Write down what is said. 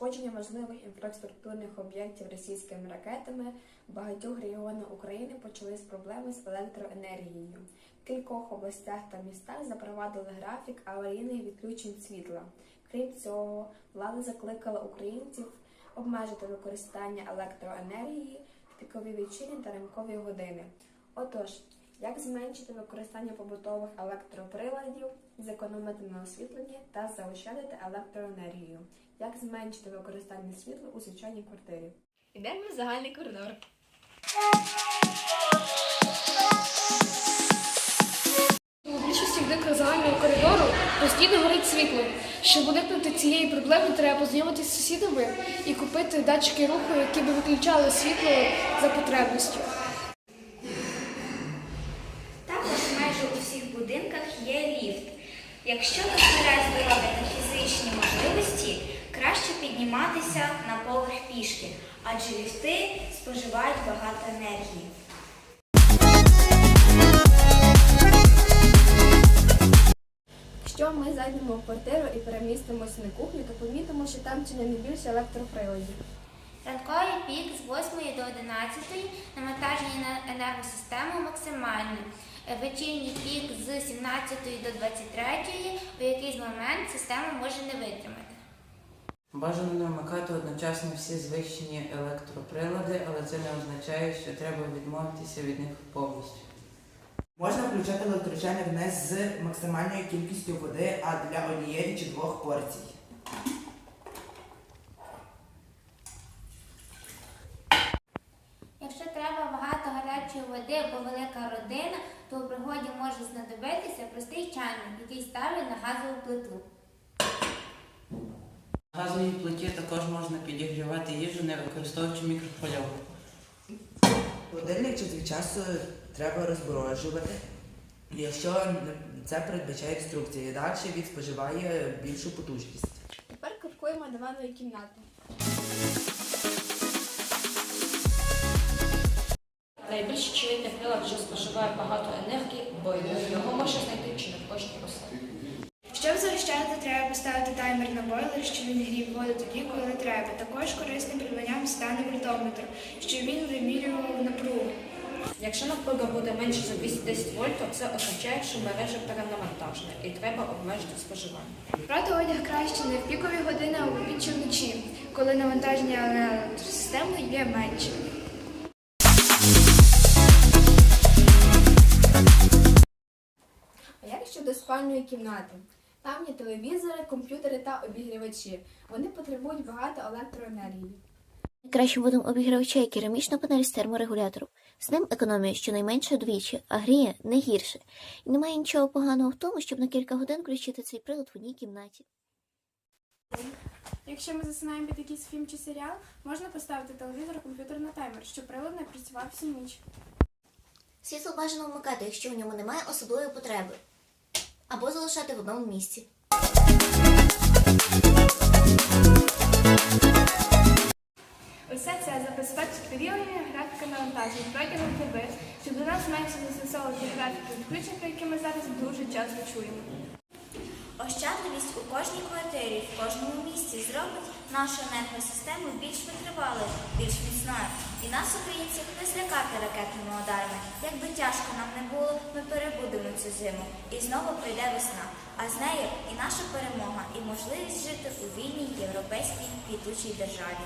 пошкодження важливих інфраструктурних об'єктів російськими ракетами в багатьох регіонах України почались проблеми з електроенергією. В кількох областях та містах запровадили графік аварійних відключень світла. Крім цього, влада закликала українців обмежити використання електроенергії в пікові вечірні та ранкові години. Отож, як зменшити використання побутових електроприладів, зекономити на освітленні та заощадити електроенергію? Як зменшити використання світла у звичайній квартирі? Йдемо в загальний коридор. У більшості будинках загального коридору постійно горить світло. Щоб уникнути цієї проблеми, треба познайомитися з сусідами і купити датчики руху, які би виключали світло за потребністю. Також майже у всіх будинках є ліфт. Якщо збирає здоров'я та фізичні можливості, краще підніматися на поверх пішки, адже ліфти споживають багато енергії. Якщо ми зайдемо в квартиру і перемістимося на кухню, то помітимо, що там чи не найбільше електроприладів. Ранковий пік з 8 до 11 навантаження на енергосистему максимальне. Е, Вечірній пік з 17 до 23, у якийсь момент система може не витримати. Бажано не вмикати одночасно всі звичні електроприлади, але це не означає, що треба відмовитися від них повністю. Можна включати електрочайник не з максимальною кількістю води, а для однієї чи двох порцій. Якщо треба багато гарячої або велика родина, то у пригоді може знадобитися простий чайник, який ставлять на газову плиту. На газовій плиті також можна підігрівати їжу, не використовуючи мікрохвильовку. Холодильник час від часу треба розбороджувати, якщо це передбачає інструкція. Далі він споживає більшу потужність. Тепер крокуємо до ванної кімнати. Споживає багато енергії, бойлер. Його можна знайти чи не в кожній оселі. Щоб заощадити, треба поставити таймер на бойлер, щоб він грів воду тоді, коли треба. Також корисним придбанням стане вольтометр, щоб він вимірював напругу. Якщо напруга буде менше за 210 вольт, то це означає, що мережа перенавантажена і треба обмежити споживання. Брати одяг краще не в пікові години, а в чи вночі, коли навантаження на електросистему є менше. Щодо спальної кімнати? Там є телевізори, комп'ютери та обігрівачі. Вони потребують багато електроенергії. Краще будемо обігрівача і керамічну панель з терморегулятором. З ним економія щонайменше вдвічі, а гріє не гірше. І немає нічого поганого в тому, щоб на кілька годин включити цей прилад в одній кімнаті. Якщо ми засинаємо під якийсь фільм чи серіал, можна поставити телевізор, комп'ютер на таймер, щоб прилад не працював всю ніч. Світло бажано вмикати, якщо в ньому немає особливої потреби, або залишати в одному місці. Усе це забезпечить вирівнювання графіка навантажень протягом доби, щоб до нас менше застосовувати графіки відключень, про які ми зараз дуже часто чуємо. Ощадливість у кожній квартирі, в кожному місці зробить нашу енергосистему більш витривалою, більш міцною. І нас, українців, не злякати ракетними ударами. Як би тяжко нам не було, ми перебудемо цю зиму. І знову прийде весна. А з нею і наша перемога, і можливість жити у вільній європейській квітучій державі.